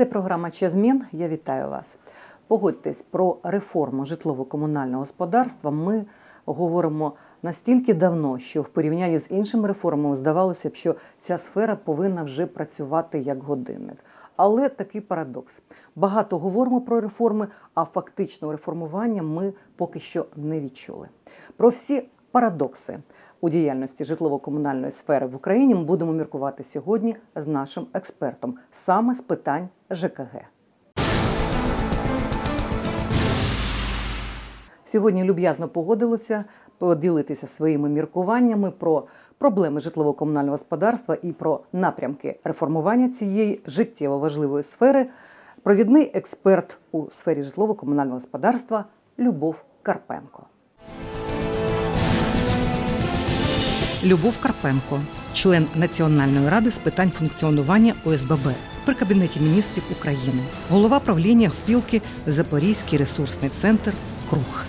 Це програма «Час змін». Я вітаю вас. Погодьтесь про реформу житлово-комунального господарства. Ми говоримо настільки давно, що в порівнянні з іншими реформами здавалося б, що ця сфера повинна вже працювати як годинник. Але такий парадокс. Багато говоримо про реформи, а фактичного реформування ми поки що не відчули. Про всі парадокси у діяльності житлово-комунальної сфери в Україні ми будемо міркувати сьогодні з нашим експертом саме з питань ЖКГ. Сьогодні люб'язно погодилося поділитися своїми міркуваннями про проблеми житлово-комунального господарства і про напрямки реформування цієї життєво важливої сфери. Провідний експерт у сфері житлово-комунального господарства Любов Карпенко. Любов Карпенко, член Національної ради з питань функціонування ОСББ при Кабінеті міністрів України, голова правління спілки Запорізький ресурсний центр Круг.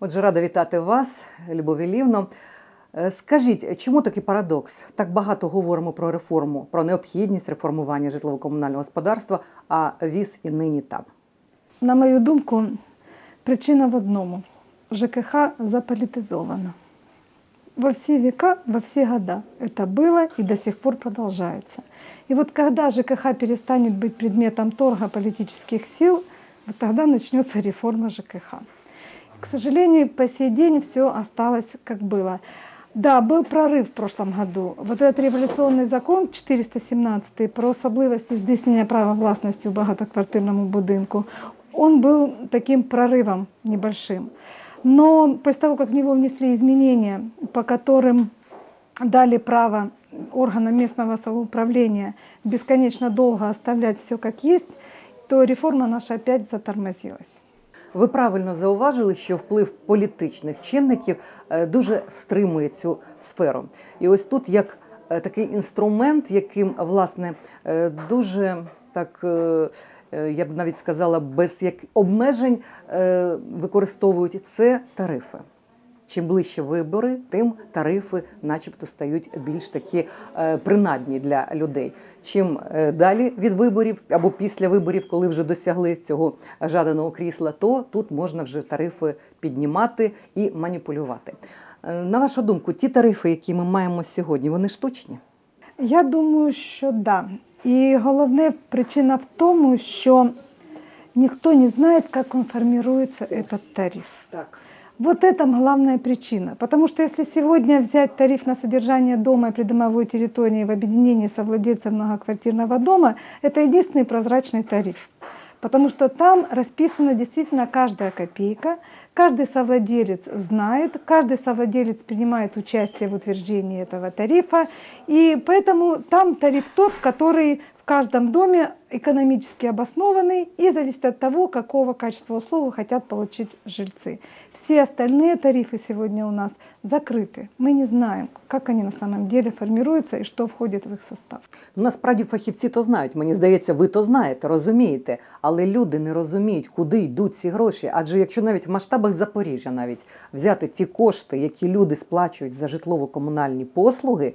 Отже, рада вітати вас, Любов Іллівно. Е, Скажіть, чому такий парадокс? Так багато говоримо про реформу, про необхідність реформування житлово-комунального господарства, а віз і нині там. На мою думку, причина в одному. ЖКХ заполитизовано. Во все века, во все года это было и до сих пор продолжается. И вот когда ЖКХ перестанет быть предметом торга политических сил, вот тогда начнется реформа ЖКХ. К сожалению, по сей день все осталось как было. Да, был прорыв в прошлом году. Вот этот революционный закон 417 про особливості здійснення права власності у багатоквартирному будинку, он был таким прорывом небольшим. Но после того, как в него внесли изменения, по которым дали право органам местного самоуправления бесконечно долго оставлять все как есть, то реформа наша опять затормозилась. Ви правильно зауважили, що вплив політичних чинників е, дуже стримує цю сферу. І ось тут як е, такий інструмент, яким власне е, дуже так. Е, Я б навіть сказала, без як обмежень е, використовують це тарифи. Чим ближче вибори, тим тарифи, начебто, стають більш такі е, принадні для людей. Чим далі від виборів або після виборів, коли вже досягли цього жаданого крісла, то тут можна вже тарифи піднімати і маніпулювати. На вашу думку, ті тарифи, які ми маємо сьогодні, вони штучні? Я думаю, що да. І головне причина в тому, що ніхто не знає, як він формирується этот тариф. Так. Вот это главная причина. Потому что если сегодня взять тариф на содержание дома и придомовой территории в объединении совладельцев многоквартирного дома, это единственный прозрачный тариф. Потому что там расписана действительно каждая копейка, каждый совладелец знает, каждый совладелец принимает участие в утверждении этого тарифа, и поэтому там тариф тот, который в каждом доме экономически обоснованный и зависит от того, какого качества услуг хотят получить жильцы. Все остальные тарифы сегодня у нас закрыты. Мы не знаем, как они на самом деле формируются и что входит в их состав. Ну, насправді фахівці то знають. Мені здається, ви то знаєте, розумієте, але люди не розуміють, куди йдуть ці гроші. Адже якщо навіть в масштабах Запоріжжя навіть взяти ті кошти, які люди сплачують за житлово-комунальні послуги,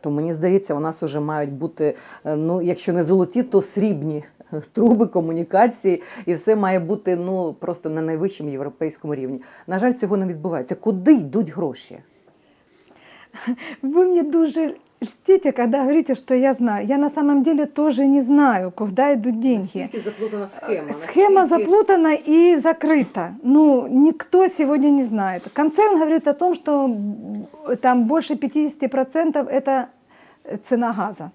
то мені здається, у нас вже мають бути, е, ну якщо не золоті, то срібні е, труби комунікації, і все має бути ну просто на найвищому європейському рівні. На жаль, цього не відбувається. Куди йдуть гроші? Вы мне дуже льстите, когда говорите, что я знаю. Я на самом деле тоже не знаю, куда идут деньги. заплутана схема? Схема заплутана и закрыта. Ну, никто сегодня не знает. Концерн говорит о том, что м, там больше 50% это цена газа.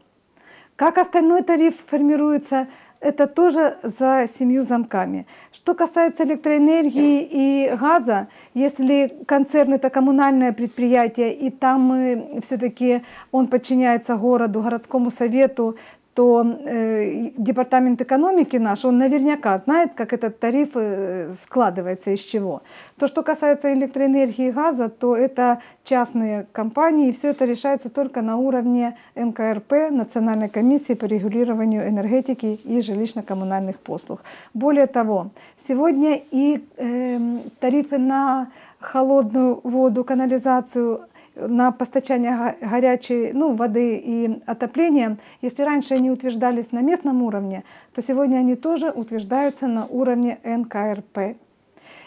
Как остальной тариф формируется, это тоже за семью замками. Что касается электроэнергии и газа, если концерн это коммунальное предприятие, и там все-таки он подчиняется городу, городскому совету, то э, департамент экономики наш, он наверняка знает, как этот тариф э, складывается, из чего. То, что касается электроэнергии и газа, то это частные компании, и все это решается только на уровне НКРП, Национальной комиссии по регулированию энергетики и жилищно-коммунальных послуг. Более того, сегодня и эм, тарифы на холодную воду, канализацию на постачание га- горячей ну, воды и отопления, если раньше они утверждались на местном уровне, то сегодня они тоже утверждаются на уровне НКРП.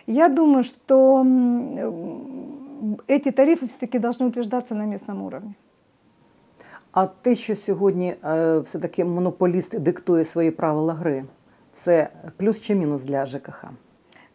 Я думаю, что м, м, эти тарифы все-таки должны утверждаться на местном уровне. А те, що сьогодні е, все-таки монополіст диктує свої правила гри, це плюс чи мінус для ЖКХ?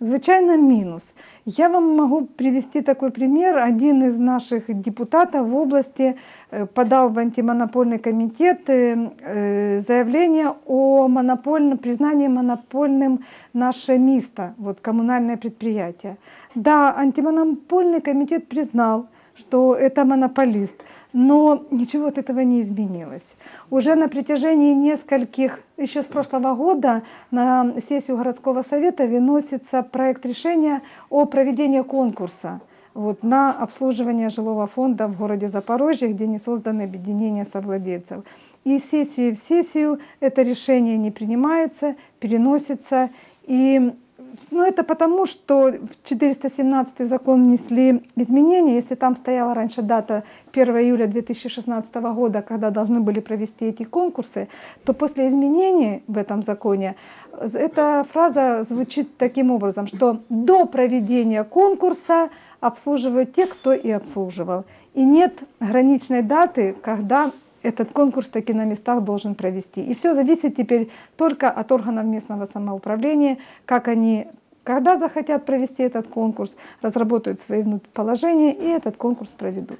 Звичайно, минус. Я вам могу привести такой пример. Один из наших депутатов в области э, подал в антимонопольный комитет э, э, заявление о монопольном, признании монопольным наше место, вот коммунальное предприятие. Да, антимонопольный комитет признал, что это монополист, но ничего от этого не изменилось. Уже на протяжении нескольких, еще с прошлого года, на сессию городского совета выносится проект решения о проведении конкурса вот, на обслуживание жилого фонда в городе Запорожье, где не созданы объединения совладельцев. И из сессии в сессию это решение не принимается, переносится. И ну, это потому, что в 417 закон внесли изменения. Если там стояла раньше дата 1 июля 2016 года, когда должны были провести эти конкурсы, то после изменений в этом законе эта фраза звучит таким образом, что до проведения конкурса обслуживают те, кто и обслуживал. И нет граничной даты, когда этот конкурс таки на местах должен провести. И все зависит теперь только от органов местного самоуправления, как они, когда захотят провести этот конкурс, разработают свои внут- положения и этот конкурс проведут.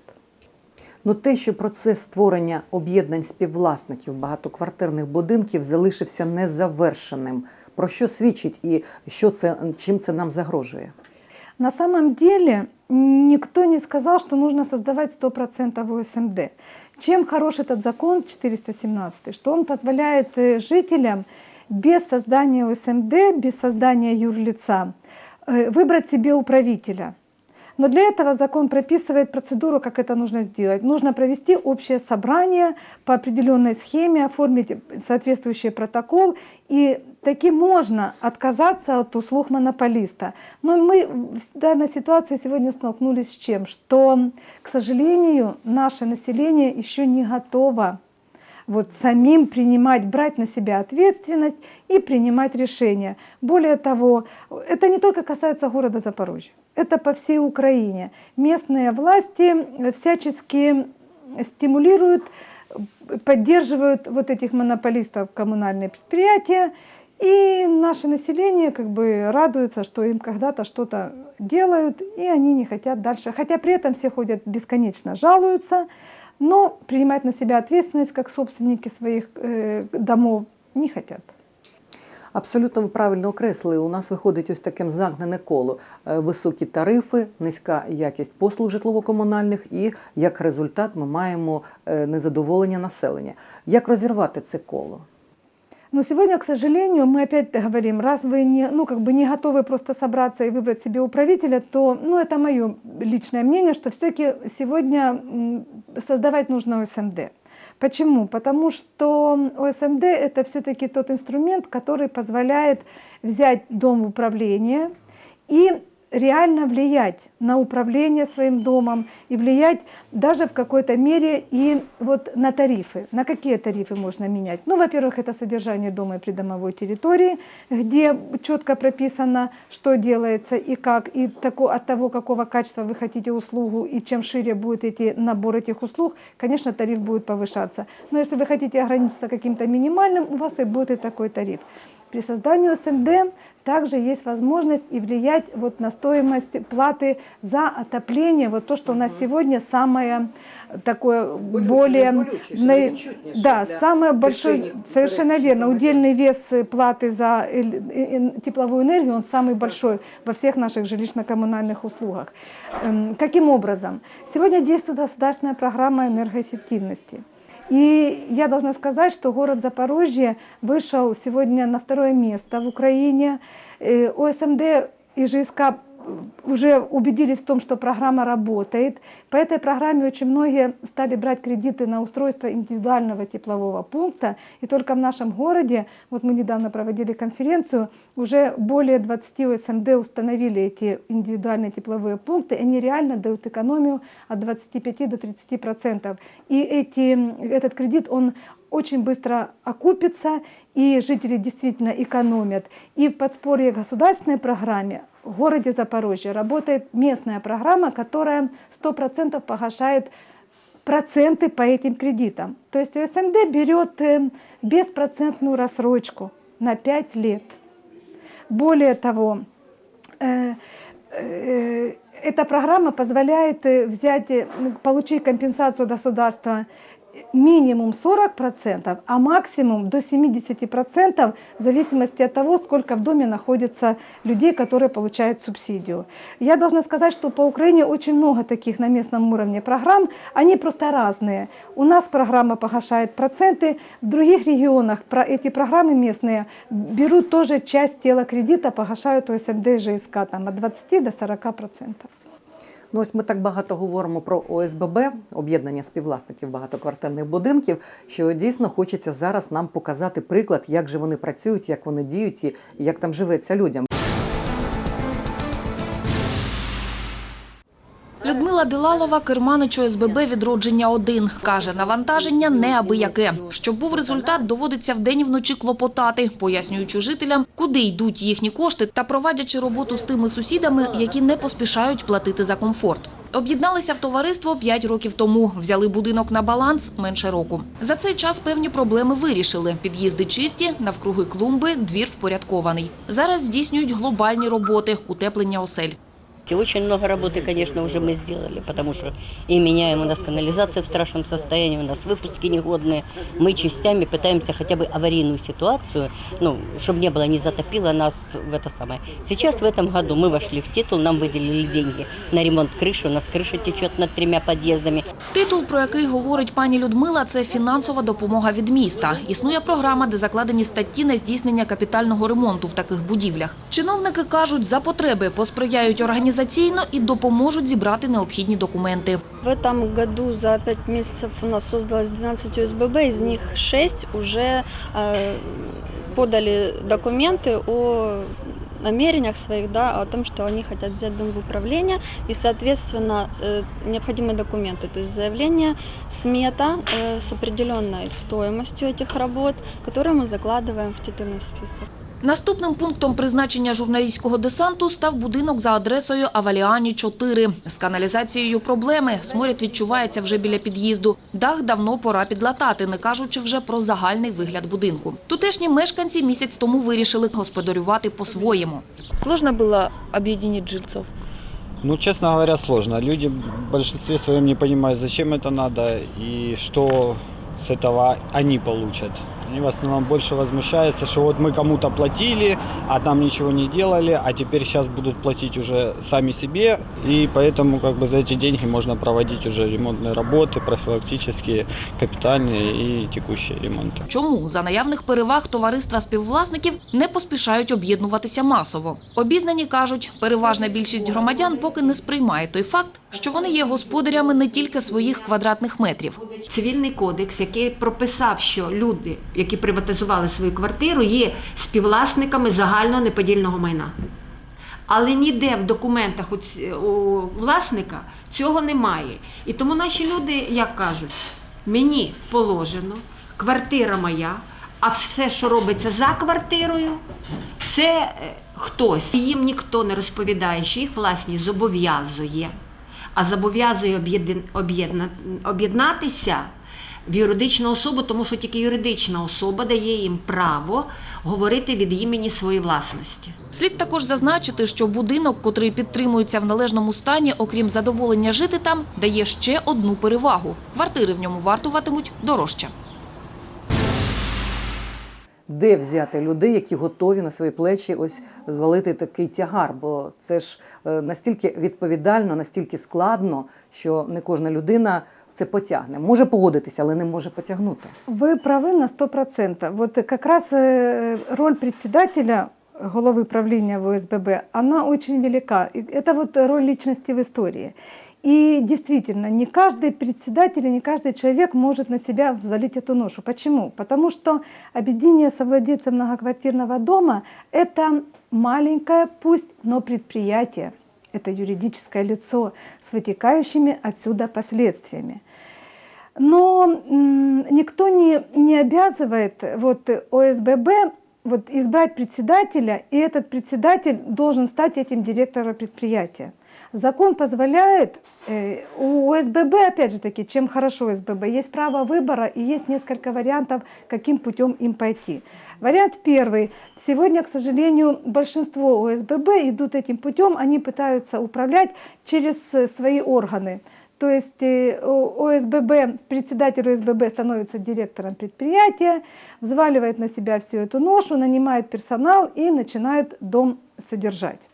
Ну, те, що процес створення об'єднань співвласників багатоквартирних будинків залишився незавершеним. Про що свідчить і що це, чим це нам загрожує? На самом деле никто не сказал, что нужно создавать 100% ОСМД. Чем хорош этот закон 417? Что он позволяет э, жителям без создания ОСМД, без создания юрлица э, выбрать себе управителя. Но для этого закон прописывает процедуру, как это нужно сделать. Нужно провести общее собрание по определенной схеме, оформить соответствующий протокол, и таки можно отказаться от услуг монополиста. Но мы в данной ситуации сегодня столкнулись с чем? Что, к сожалению, наше население еще не готово вот самим принимать, брать на себя ответственность и принимать решения. Более того, это не только касается города Запорожья, это по всей Украине. Местные власти всячески стимулируют, поддерживают вот этих монополистов коммунальные предприятия, и наше население как бы радуется, что им когда-то что-то делают, и они не хотят дальше. Хотя при этом все ходят бесконечно, жалуются, но принимать на себя ответственность как собственники своих э, домов не хотят. Абсолютно ви правильно окреслили. У нас виходить ось таке замкнене коло: Е, високі тарифи, низька якість послуг житлово-комунальних, і як результат ми маємо е, незадоволення населення. Як розірвати це коло? Но сегодня, к сожалению, мы опять говорим, раз вы не, ну, как бы не готовы просто собраться и выбрать себе управителя, то, ну, это мое личное мнение, что все-таки сегодня создавать нужно ОСМД. Почему? Потому что ОСМД это все-таки тот инструмент, который позволяет взять дом в управление и реально влиять на управление своим домом и влиять даже в какой-то мере и вот на тарифы. На какие тарифы можно менять? Ну, во-первых, это содержание дома и придомовой территории, где четко прописано, что делается и как, и тако- от того, какого качества вы хотите услугу, и чем шире будет эти, набор этих услуг, конечно, тариф будет повышаться. Но если вы хотите ограничиться каким-то минимальным, у вас и будет и такой тариф. При создании СМД также есть возможность и влиять вот на стоимость платы за отопление, вот то, что у нас сегодня самое такое Болючее, более, наиболючее, на- наичутнейшее да, для самое большое, решения совершенно интересов верно, громадян. удельный вес э, платы за эль- э, э, тепловую энергию, он самый большой во всех наших жилищно-коммунальных услугах. Эм, Каким образом? Сегодня действует государственная программа энергоэффективности. И я должна сказать, что город Запорожье вышел сегодня на второе место в Украине. Э, ОСМД и ЖСК уже убедились в том, что программа работает. По этой программе очень многие стали брать кредиты на устройство индивидуального теплового пункта. И только в нашем городе, вот мы недавно проводили конференцию, уже более 20 ОСМД установили эти индивидуальные тепловые пункты. Они реально дают экономию от 25 до 30 процентов. И эти, этот кредит, он очень быстро окупится, и жители действительно экономят. И в подспорье государственной программе в городе Запорожье работает местная программа, которая 100% погашает проценты по этим кредитам. То есть ОСМД берет э, беспроцентную рассрочку на 5 лет. Более того, э, э, эта программа позволяет взять, получить компенсацию государства минимум 40%, а максимум до 70% в зависимости от того, сколько в доме находится людей, которые получают субсидию. Я должна сказать, что по Украине очень много таких на местном уровне программ, они просто разные. У нас программа погашает проценты, в других регионах про эти программы местные берут тоже часть тела кредита, погашают ОСМД и ЖСК там, от 20 до 40%. Ну, ось ми так багато говоримо про ОСББ, об'єднання співвласників багатоквартирних будинків, що дійсно хочеться зараз нам показати приклад, як же вони працюють, як вони діють і як там живеться людям. Людмила Дилалова, керманич ОСББ «Відродження 1 каже, навантаження неабияке. Щоб був результат, доводиться вдень і вночі клопотати, пояснюючи жителям, куди йдуть їхні кошти та проводячи роботу з тими сусідами, які не поспішають платити за комфорт. Об'єдналися в товариство 5 років тому. Взяли будинок на баланс менше року. За цей час певні проблеми вирішили. Під'їзди чисті, навкруги клумби, двір впорядкований. Зараз здійснюють глобальні роботи – утеплення осель. И очень много работы, конечно, уже мы сделали, потому что и меняем у нас канализация в страшном состоянии, у нас выпуски негодные. Мы частями пытаемся хотя бы аварийную ситуацию, ну, чтобы не было, не затопило нас в это самое. Сейчас в этом году мы вошли в титул, нам выделили деньги на ремонт крыши, у нас крыша течет над тремя подъездами. Титул, про який говорить пані Людмила, це фінансова допомога від міста. Існує програма, де закладені статті на здійснення капітального ремонту в таких будівлях. Чиновники кажуть, за потреби посприяють організаційно і допоможуть зібрати необхідні документи. В этом году за 5 месяцев у нас создалось 12 ОСББ, из них 6 уже э, подали документы о намерениях своих, да, о том, что они хотят взять дом в управление, и, соответственно, э, необходимые документы, то есть заявление, смета э, с определенной стоимостью этих работ, которые мы закладываем в титульный список. Наступним пунктом призначення журналістського десанту став будинок за адресою Аваліані 4. З каналізацією проблеми. Сморід відчувається вже біля під'їзду. Дах давно пора підлатати, не кажучи вже про загальний вигляд будинку. Тутешні мешканці місяць тому вирішили господарювати по-своєму. Сложно было объединить жильцов? Ну, честно говоря, сложно. Люди в большинстве своем не понимают, зачем это надо и что с этого они получат. Они в основном больше возмущаются, что вот мы кому-то платили, а там ничего не делали, а теперь сейчас будут платить уже сами себе, и поэтому как бы за эти деньги можно проводить уже ремонтные работы, профилактические, капитальные и текущие ремонты. Чому за наявних переваг товариства співвласників не поспішають об'єднуватися масово? Обізнані кажуть, переважна більшість громадян поки не сприймає той факт, що вони є господарями не тільки своїх квадратних метрів. Цивільний кодекс, який прописав, що люди, які приватизували свою квартиру, є співвласниками загального неподільного майна. Але ніде в документах у, власника цього немає. І тому наші люди, як кажуть, мені положено, квартира моя, а все, що робиться за квартирою, це е, хтось. Їм ніхто не розповідає, що їх власність зобов'язує, а зобов'язує об'єдна- об'єднатися в юридичну особу, тому що тільки юридична особа дає їм право говорити від імені своєї власності. Слід також зазначити, що будинок, котрий підтримується в належному стані, окрім задоволення жити там, дає ще одну перевагу. Квартири в ньому вартуватимуть дорожче. Де взяти людей, які готові на свої плечі ось звалити такий тягар? Бо це ж е, настільки відповідально, настільки складно, що не кожна людина це потягне. Може погодитися, але не може потягнути. Вы правы на 100%. Вот как раз э, роль председателя головы правления в ОСББ, она очень велика. И Это вот роль личности в истории. И действительно, не каждый председатель и не каждый человек может на себя взвалить эту ношу. Почему? Потому что объединение совладельцев многоквартирного дома – это маленькое, пусть, но предприятие. Это юридическое лицо с вытекающими отсюда последствиями. Но никто не, не обязывает вот, ОСББ вот, избрать председателя, и этот председатель должен стать этим директором предприятия. Закон позволяет, э, у ОСББ, опять же таки, чем хорошо ОСББ, есть право выбора и есть несколько вариантов, каким путем им пойти. Вариант первый. Сегодня, к сожалению, большинство ОСББ идут этим путем, они пытаются управлять через э, свои органы. То есть э, ОСББ, председатель ОСББ становится директором предприятия, взваливает на себя всю эту ношу, нанимает персонал и начинает дом содержать.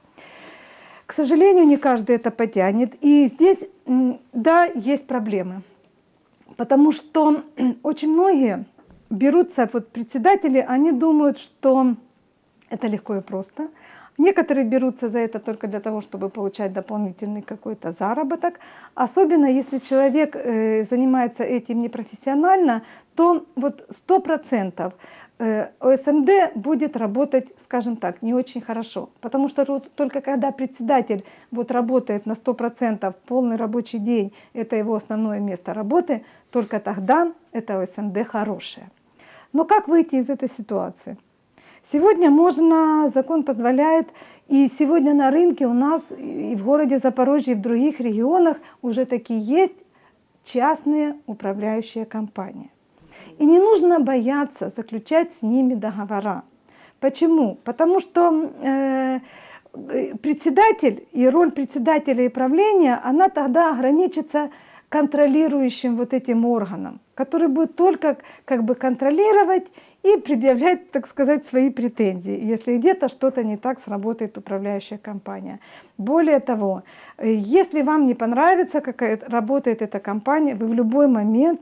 К сожалению, не каждый это потянет. И здесь, да, есть проблемы. Потому что очень многие берутся, вот председатели, они думают, что это легко и просто. Некоторые берутся за это только для того, чтобы получать дополнительный какой-то заработок. Особенно если человек э, занимается этим непрофессионально, то вот 100% э, ОСМД будет работать, скажем так, не очень хорошо. Потому что только когда председатель вот работает на 100%, полный рабочий день, это его основное место работы, только тогда это ОСМД хорошее. Но как выйти из этой ситуации? Сегодня можно, закон позволяет, и сегодня на рынке у нас и в городе Запорожье, и в других регионах уже такие есть частные управляющие компании. И не нужно бояться заключать с ними договора. Почему? Потому что э, э, председатель и роль председателя и правления, она тогда ограничится контролирующим вот этим органом, который будет только как бы контролировать и предъявлять, так сказать, свои претензии, если где-то что-то не так сработает управляющая компания. Более того, если вам не понравится, как работает эта компания, вы в любой момент,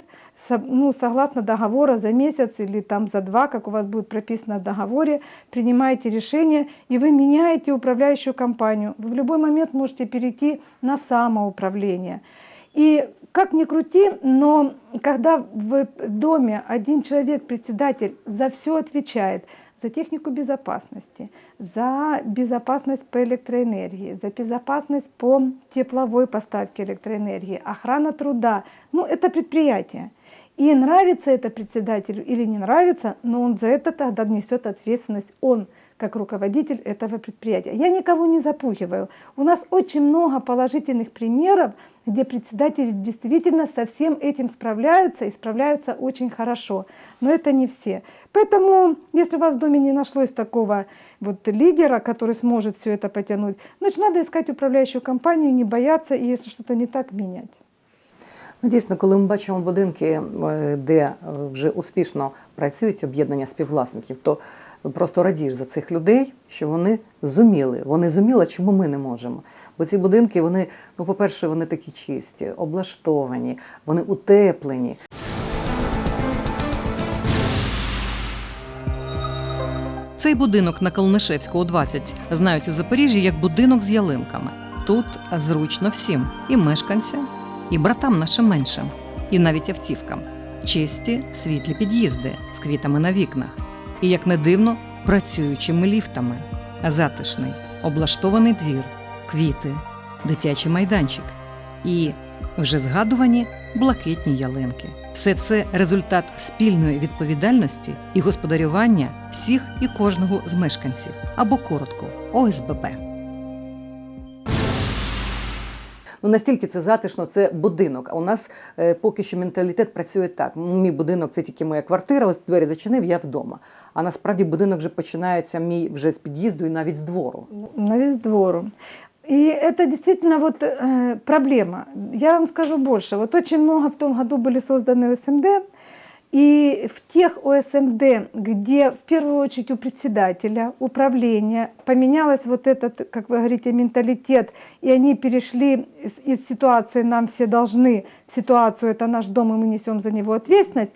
ну, согласно договора за месяц или там за два, как у вас будет прописано в договоре, принимаете решение и вы меняете управляющую компанию. Вы в любой момент можете перейти на самоуправление. И как ни крути, но когда в доме один человек, председатель, за все отвечает, за технику безопасности, за безопасность по электроэнергии, за безопасность по тепловой поставке электроэнергии, охрана труда, ну это предприятие. И нравится это председателю или не нравится, но он за это тогда несет ответственность, он как руководитель этого предприятия. Я никого не запугиваю. У нас очень много положительных примеров, где председатели действительно со всем этим справляются и справляются очень хорошо. Но это не все. Поэтому, если у вас в доме не нашлось такого вот лидера, который сможет все это потянуть, значит, надо искать управляющую компанию, не бояться и если что-то не так, менять. Ну, дійсно, коли ми бачимо будинки, е, де е, вже успішно працюють об'єднання співвласників, то просто радієш за цих людей, що вони зуміли. Вони зуміли, чому ми не можемо. Бо ці будинки, вони, ну, по-перше, вони такі чисті, облаштовані, вони утеплені. Цей будинок на Калнишевського 20 знають у Запоріжжі як будинок з ялинками. Тут зручно всім і мешканцям, і братам нашим меншим, і навіть автівкам. Чисті світлі під'їзди з квітами на вікнах. І, як не дивно, працюючими ліфтами. Затишний, облаштований двір, квіти, дитячий майданчик і вже згадувані блакитні ялинки. Все це результат спільної відповідальності і господарювання всіх і кожного з мешканців або коротко ОСББ. Ну настільки це затишно, це будинок. А у нас е, поки що менталітет працює так. Мій будинок це тільки моя квартира, ось двері зачинив, я вдома. А насправді будинок вже починається мій вже з під'їзду і навіть з двору. на весь двор. И это действительно вот э, проблема. Я вам скажу больше. Вот очень много в том году были созданы ОСМД, и в тех ОСМД, где в первую очередь у председателя, управления поменялось вот этот, как вы говорите, менталитет, и они перешли из, из ситуации «нам все должны» в ситуацию «это наш дом, и мы несем за него ответственность»,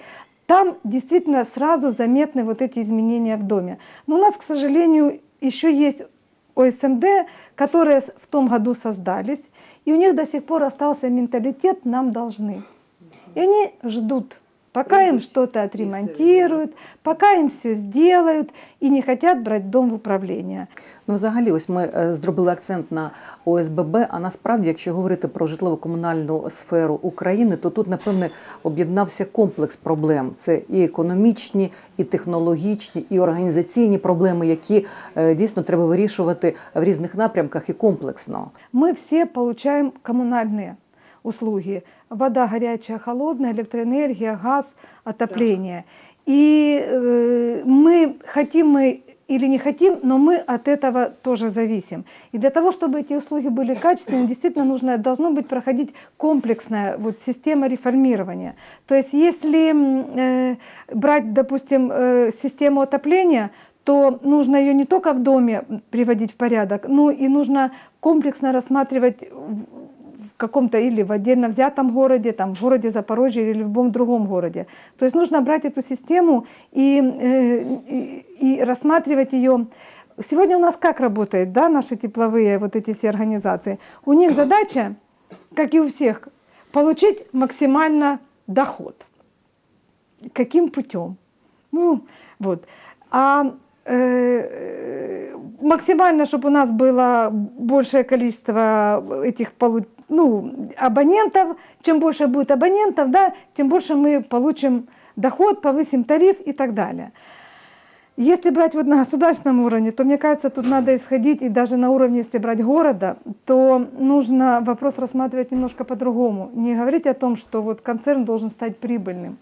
там действительно сразу заметны вот эти изменения в доме. Но у нас, к сожалению, еще есть ОСМД, которые с- в том году создались, и у них до сих пор остался менталитет «нам должны». И они ждут, пока им что-то отремонтируют, пока им все сделают, и не хотят брать дом в управление. Ну, взагалі, ось ми е, зробили акцент на ОСББ. А насправді, якщо говорити про житлово-комунальну сферу України, то тут, напевне, об'єднався комплекс проблем. Це і економічні, і технологічні, і організаційні проблеми, які е, дійсно треба вирішувати в різних напрямках і комплексно. Мы все получаем коммунальные услуги. Вода горячая, холодная, электроэнергия, газ, отопление. И э, мы хотим мы или не хотим, но мы от этого тоже зависим. И для того, чтобы эти услуги были качественными, действительно нужно, должно быть проходить комплексная вот, система реформирования. То есть если э, брать, допустим, э, систему отопления, то нужно ее не только в доме приводить в порядок, но и нужно комплексно рассматривать каком-то или в отдельно взятом городе, там, в городе Запорожье или в любом другом городе. То есть нужно брать эту систему и, э, и, и рассматривать ее. Сегодня у нас как работает, да, наши тепловые вот эти все организации? У них задача, как и у всех, получить максимально доход. Каким путем? Ну, вот. А э, максимально, чтобы у нас было большее количество этих ну, абонентов, чем больше будет абонентов, да, тем больше мы получим доход, повысим тариф и так далее. Если брать вот на государственном уровне, то мне кажется, тут надо исходить, и даже на уровне, если брать города, то нужно вопрос рассматривать немножко по-другому. Не говорить о том, что вот концерн должен стать прибыльным.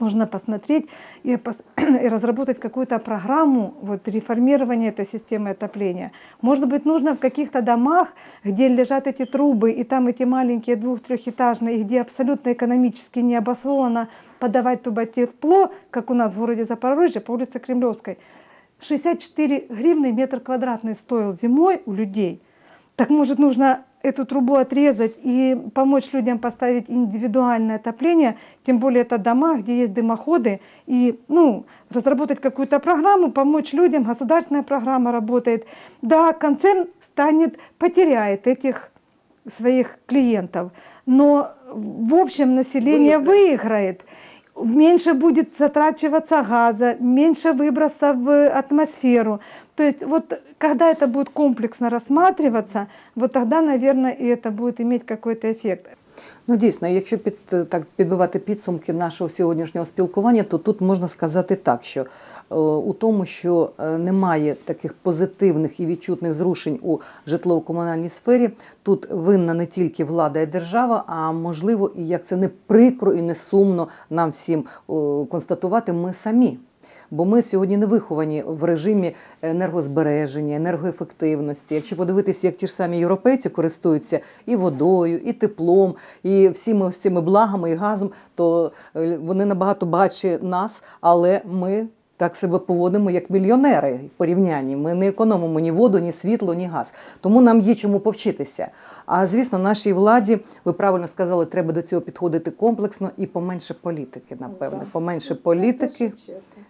Нужно посмотреть и, пос- и разработать какую-то программу вот, реформирования этой системы отопления. Может быть, нужно в каких-то домах, где лежат эти трубы, и там эти маленькие двух-трехэтажные, где абсолютно экономически не обосновано подавать туда тепло, как у нас в городе Запорожье по улице Кремлевской. 64 гривны метр квадратный стоил зимой у людей. Так может нужно эту трубу отрезать и помочь людям поставить индивидуальное отопление, тем более это дома, где есть дымоходы, и ну, разработать какую-то программу, помочь людям, государственная программа работает. Да, концерн станет, потеряет этих своих клиентов, но в общем население выиграет. Меньше будет затрачиваться газа, меньше выброса в атмосферу. То есть вот когда это будет комплексно рассматриваться, вот тогда, наверное, и это будет иметь какой-то эффект. Ну дійсно, якщо під так підбивати підсумки нашого сьогоднішнього спілкування, то тут можна сказати так, що е, у тому, що е, немає таких позитивних і відчутних зрушень у житлово-комунальній сфері, тут винна не тільки влада і держава, а можливо, і як це не прикро і не сумно нам всім о, констатувати, ми самі. Бо ми сьогодні не виховані в режимі енергозбереження, енергоефективності. Якщо подивитися, як ті ж самі європейці користуються і водою, і теплом, і всіми ось цими благами і газом, то е, вони набагато багатші нас, але ми. Так себе поводимо як мільйонери в порівнянні. Ми не економимо ні воду, ні світло, ні газ. Тому нам є чому повчитися. А звісно, нашій владі, ви правильно сказали, треба до цього підходити комплексно і поменше політики, напевне. Поменше політики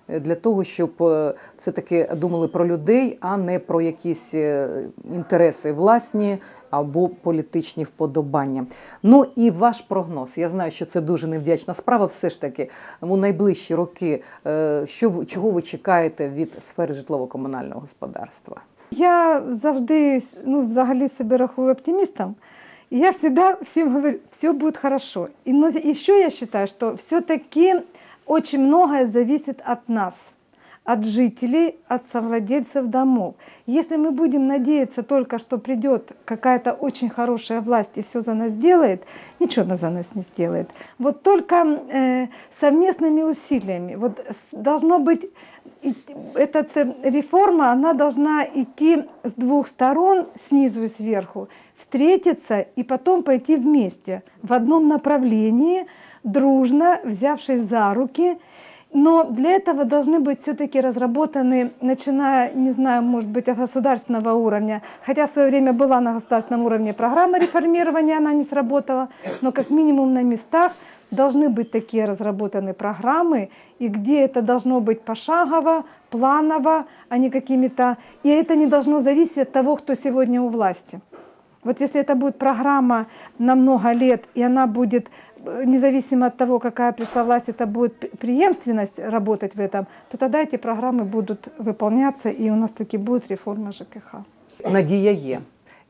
е, для того, щоб е, все-таки думали про людей, а не про якісь е, інтереси власні або політичні вподобання. Ну і ваш прогноз. Я знаю, що це дуже невдячна справа. Все ж таки, у найближчі роки, е, що чого ви чекаєте від сфери житлово-комунального господарства? Я завжди ну, взагалі себе рахую оптимистом. И я всегда всем говорю, все будет хорошо. И, но еще я считаю, что все-таки очень многое зависит от нас, от жителей, от совладельцев домов. Если мы будем надеяться только, что придет какая-то очень хорошая власть и все за нас сделает, ничего она за нас не сделает. Вот только э, совместными усилиями. Вот должно быть эта э, реформа, она должна идти с двух сторон, снизу и сверху, встретиться и потом пойти вместе в одном направлении, дружно, взявшись за руки. Но для этого должны быть все-таки разработаны, начиная, не знаю, может быть, от государственного уровня, хотя в свое время была на государственном уровне программа реформирования, она не сработала, но как минимум на местах должны быть такие разработаны программы, и где это должно быть пошагово, планово, а не какими-то... И это не должно зависеть от того, кто сегодня у власти. Вот если это будет программа на много лет, и она будет, независимо от того, какая пришла власть, это будет п- преемственность работать в этом, то тогда эти программы будут выполняться, и у нас таки будет реформа ЖКХ. Надія є.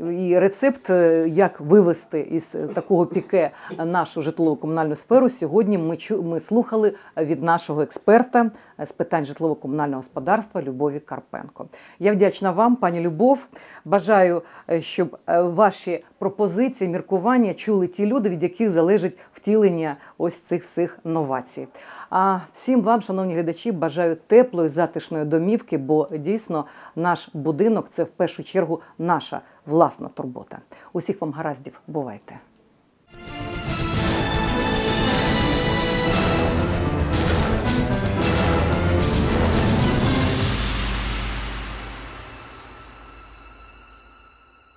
І рецепт, е, як вивести із такого піке нашу житлово-комунальну сферу, сьогодні ми, ми слухали від нашого експерта з питань житлово-комунального господарства Любові Карпенко. Я вдячна вам, пані Любов. Бажаю, е, щоб е, ваші пропозиції, міркування чули ті люди, від яких залежить втілення ось цих всіх новацій. А всім вам, шановні глядачі, бажаю теплої, затишної домівки, бо дійсно наш будинок це в першу чергу наша власна турбота. Усіх вам гараздів, бувайте!